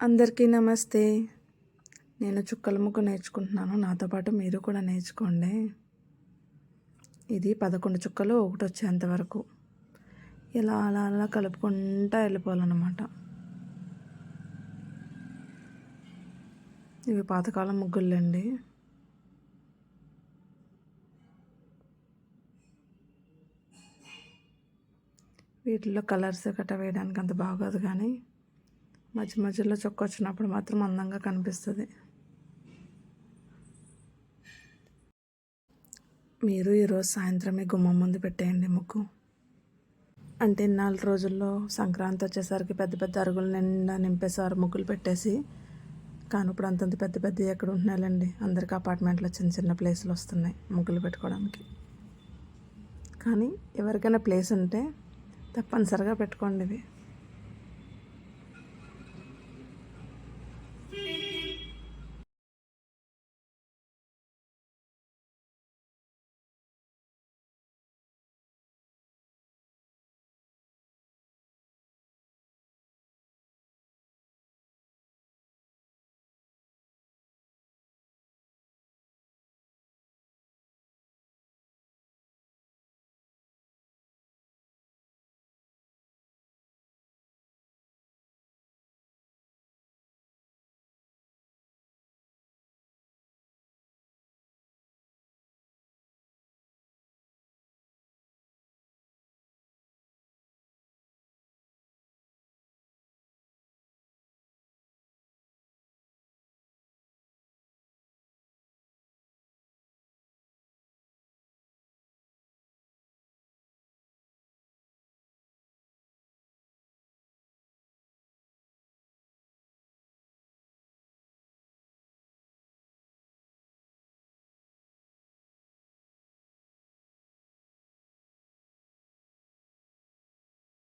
అందరికీ నమస్తే. నేను చుక్కల ముగ్గు నేర్చుకుంటున్నాను. నాతో పాటు మీరు కూడా నేర్చుకోండి. ఇది పదకొండు చుక్కలు ఒకటి వచ్చేంత వరకు. ఇలా అలా అలా కలుపుకుంటా వెళ్ళిపోవాలన్నమాట. ఇవి పాతకాలం ముగ్గులండి వీటిల్లో కలర్స్ గట్ట వేయడానికి అంత బాగోదు కానీ మధ్య మధ్యలో చొక్క వచ్చినప్పుడు మాత్రం అందంగా కనిపిస్తుంది. మీరు ఈరోజు సాయంత్రమే గుమ్మం ముందు పెట్టేయండి ముగ్గు అంటే నాలుగు రోజుల్లో సంక్రాంతి వచ్చేసరికి పెద్ద పెద్ద అరుగులు నిండా నింపేసారు ముగ్గులు పెట్టేసి. కానీ ఇప్పుడు అంతంత పెద్ద పెద్ద ఎక్కడ ఉంటున్నాయండి అందరికి అపార్ట్మెంట్లో చిన్న చిన్న ప్లేసులు వస్తున్నాయి ముగ్గులు పెట్టుకోవడానికి. కానీ ఎవరికైనా ప్లేస్ ఉంటే తప్పనిసరిగా పెట్టుకోండి ఇవి